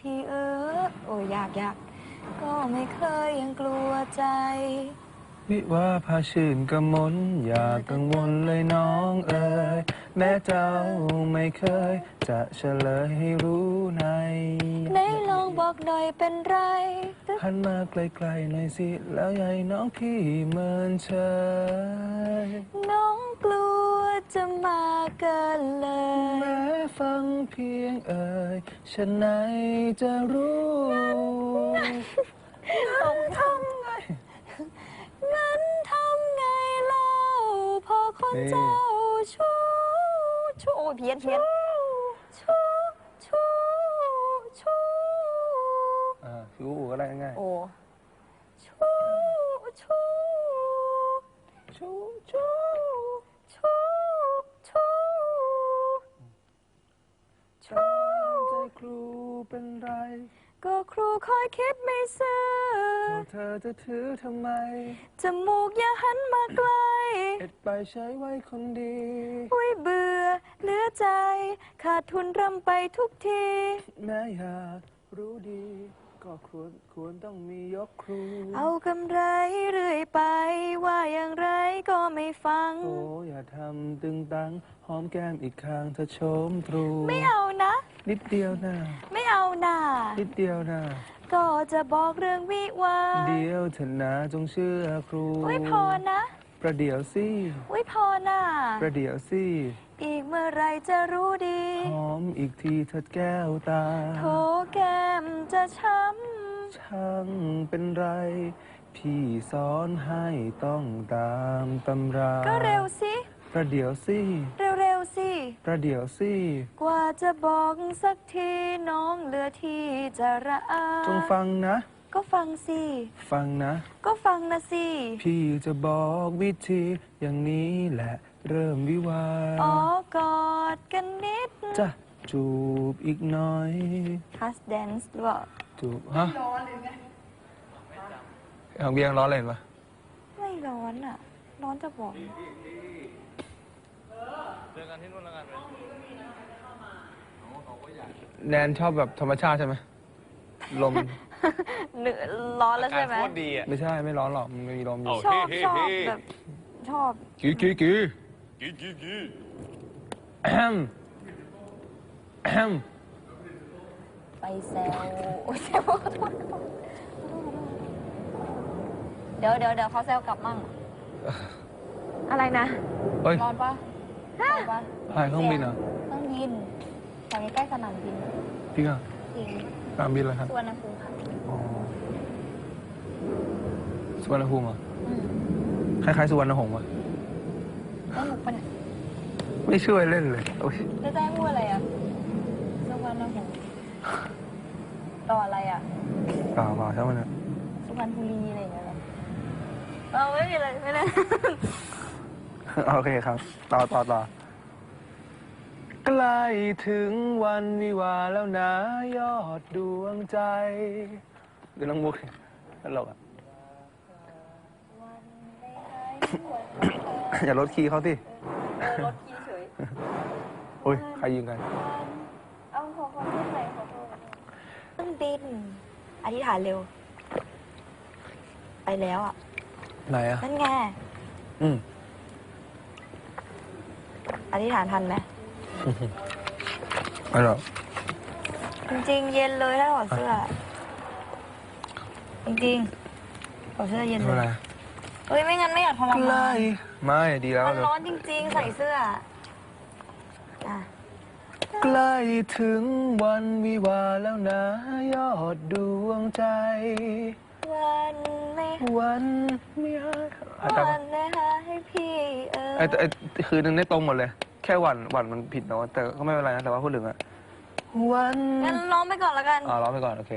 พี่เออโอ้ยยากยากก็ไม่เคยยังกลัวใจ วิว่าพาชื่นกระมนอย่ากังวลเลยน้องเอ๋ยแม้เจ้าไม่เคย จะเฉลยให้รู้ในไหนลองบอกหน่อยเป็นไรตึ๊ดหันมาไกลๆหน่อยสิ แล้วใหญ่น้องพี่เมินเฉยน้องกลัวจะมาเกินเลยแม้ ฟังเพียงเอ่ยฉันไหนจะรู้ต้องทำไงงั้นทำไงเล่าพอคนนี่เจ้าชู้ชู้โอ้ยเพี้ยนเพี้ยนชู้ชู้ชู้อ่าพี่อู๋ก็ได้ง่ายโอ้ชู้ชู้ชู้ชู้ชู้ เป็นไร ก็ครูคอยคิดไม่ซื่อเธอจะถือทำไม จมูกอย่าหันมาไกล เอ็ดไปใช้ไว้คนดี อุ้ยเบื่อเหลือใจ ขาดทุนรำไปทุกที แม้อยากรู้ดี ก็ควรควรต้องมียกครู เอากำไรเรื่อยไป ว่าอย่างไรก็ไม่ฟัง โอ้อย่าทำตึงตังหอมแก้มอีกครั้งเธอโชมตรู ไม่เอานะ นิดเดียวนะไม่เอานะนิดเดียวนะก็จะบอกเรื่องวิวาห์เดียวเถอะนะจงเชื่อครูอุ้ยพอนะ ประเดี๋ยวสิอุ้ยพอนะประเดี๋ยวสิอีกเมื่อไรจะรู้ดีหอมอีกทีเถิดแก้วตาโถแก้มจะช้ช่างเป็นไร พี่สอนให้ต้องตามตำราำก็เร็วสิประเดี๋ยวสิเร็วๆสิ ประเดี๋ยวสิ กว่าจะบอกสักทีน้องเหลือที่จะระอาจงฟังนะ ก็ฟังสิ ฟังนะ ก็ฟังนะสิ พี่จะบอกวิธีอย่างนี้แหละเริ่มวิวาอ๋อกอดกันนิดจะจูบอีกหน่อยฮัสแดนซ์หรือเปล่าจูบฮะของเบียงร้อนเลยเห็นปะไม่ร้อนอะ ร้อนจะบอก แนนชอบแบบธรรมชาติใช่ไหมลม เหนือร้อนแล้วใช่ไหม โคตรดีอะ ไม่ใช่ไม่ร้อนหรอกมันมีลมอยู่ชอบเฮ้ชอบเฮ้แบบชอบ กีกีกีกีกีกีแอมแอมไปแซวโอ้ยแซวขอโทษขอโทษเดี๋ยวเดี๋ยวเดี๋ยวเขาแซวกลับมั่งอะไรนะเฮ้ย ร้อนปะ ร้อนปะพายเครื่องบินเหรอเครื่องบินตอนนี้ใกล้สนามบินพี่ก็จริงสนามบินเลยครับสุวรรณภูมิค่ะอ๋อสุวรรณภูมิเหรออืมคล้ายๆสุวรรณหงส์อะแล้วหนูเป็นยไม่ช่วยเล่นเลยโอ้ยจะแจ้งพูดอะไรอะสุวรรณภูมิต่ออะไรอะ เปล่าเปล่าใช่ไหมเนี่ยสุพรรณบุรีอะไรอย่างเงี้ยเหรอเอาไม่มีอะไรไม่ได้ โอเคครับ ต่อต่อต่อใกล้ถึงวันวิวาห์แล้วนะ ยอดดวงใจดูน้องมุกตลกอะ อย่าลดคีย์เขาสิเออรถขี่เฉยโอ้ย ใครยิงกัน เอาขอขอโทษหน่อยขอโทษเครื่องบินอธิษฐานเร็ว ไปแล้วอะ ไหนอะ นั่นไง อืม อธิษฐานทันไหมไม่หรอกจริงๆ เย็นเลยถ้าถอดเสื้อ จริงๆถอดเสื้อเย็นไม่เลเป็นไรยเฮ้ยไม่งั้นไม่อยากทรใกมาล้นไม่ดีแล้วมันเดี๋ยวร้อนจริงๆ ใส่เสื้ออะใกล้ถึงวันวิวาห์แล้วนะ ยอดดวงใจ วันไม่วันไม่หายอะจำวันไม่หาให้พี่เออไอ้ไอ้คืนนึงได้ตรงหมดเลย แค่วันวันมันผิดโน้ตแต่ก็ไม่เป็นไรนะแต่ว่าพูดถึงอะวันงั้นร้องไปก่อนแล้วกันอ่าร้องไปก่อนโอเค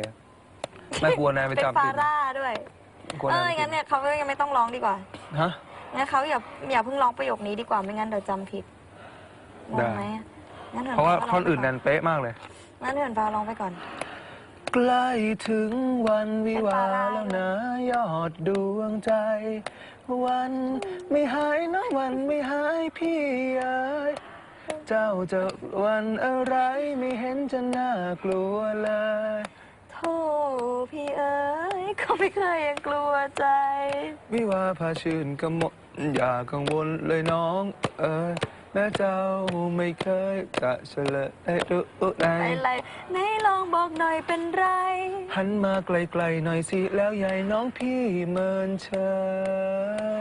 ไม่กลัวแนนไปเป็นจำฟาผิดร่าด้วย กลัวเอแนอนงั้นเนี่ยเขาก็ยังไม่ต้องร้องดีกว่า ฮะ งั้นเขาอย่าอย่าเพิ่งร้องประโยคนี้ดีกว่าไม่งั้นเดี๋ยวจำผิดงได้ งไหมงั้นหินเพราะว่าฟ้ท่อนอื่นแนร้งนเป๊ะมากเลยไปก่งั้นเหินฟ้าร้องไปก่อน ใกล้ถึงวันวิวาห์เป็นฟาร่าแล้วนะยอดดวงใจ วันไม่หายนะวันไม่หายพี่เอ้ยเจ้าจะวันอะไรไม่เห็นจะน่ากลัวเลยพี่เอ๋ยก็ไม่เคยยังกลัวใจ วิวาพาชื่นกระหมดอย่ากังวลเลยน้องเอ๋ย แม้เจ้าไม่เคยจะเฉลยดูในอะไรไหนลองบอกหน่อยเป็นไร หันมาไกลๆหน่อยสิ แล้วยายน้องพี่เมินเฉ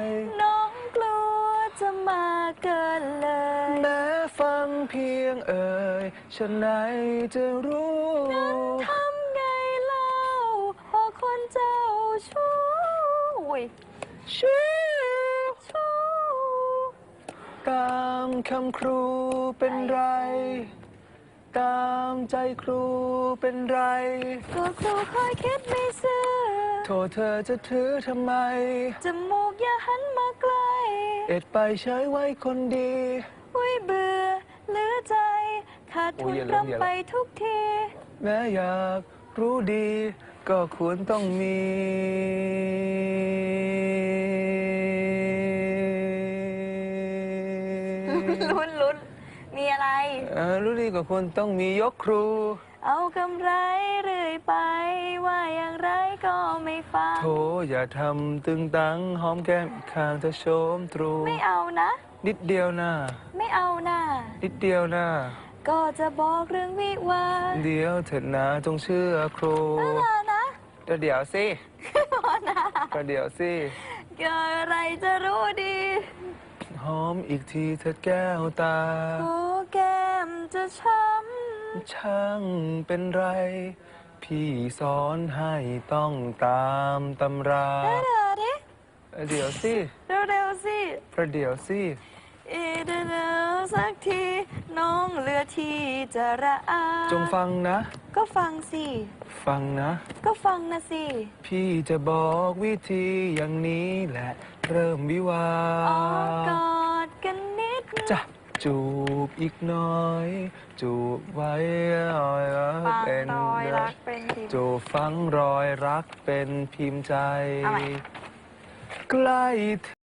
ยน้องกลัวจะมาเกินเลย แม้ฟังเพียงเอ่ยฉันไหนจะรู้ทำไงเล่าพอคนเจ้าชู้อุ้ย ชู้ ชู้ ตาม คำครูเป็นไร ตามใจครูเป็นไรก็ครูคอยคิดไม่ซื่อโทษเธอจะถือทำไม จมูกอย่าหันมาใกล้เอ็ดไปเฉยไว้คนดีอุ้ยเบื่อเหลือใจ ขาดทุนโอ้ยอย่าเลิกอย่าเลิกรำไปทุกที แม้อยากรู้ดี ก็ควรต้องมี ออรู้ดีก็ควรต้องมียกครู เอากำไรเรื่อยไป ว่าอย่างไรก็ไม่ฟัง โถอย่าทำตึงตังหอมแก้มอีกข้างเธอโชมตรู ไม่เอานะ นิดเดียวนะไม่เอานะนิดเดียวนะก็จะบอกเรื่องวิวาห์เดียวเถิดนะจงเชื่อครูนั่นแหละนะเดี๋ยวเดี๋ยวสิพอนะก็เดี๋ยวสิเกิดอะไรจะรู้ดี หอมอีกทีเถิดแก้วตา โอ้แก้ม จะช้ช่างเป็นไร พี่สอนให้ต้องตามตำราำเดี๋ยวดิเดี๋ยวสิเร็วๆสิประเดี๋ยวสิอีเดี๋ยวสักทีน้องเหลือที่จะระอาจงฟังนะ ก็ฟังสิ ฟังนะ ก็ฟังนะสิ พี่จะบอกวิธีอย่างนี้แหละ เริ่มวิวาออกกอดกันนิดจะ จูบอีกหน้อย จูบไว้รอยรักฟังเป็นรอยรักเป็นทีจูบฟังรอยรักเป็นพิมพ์ใจ เอาใหม่ ใกล้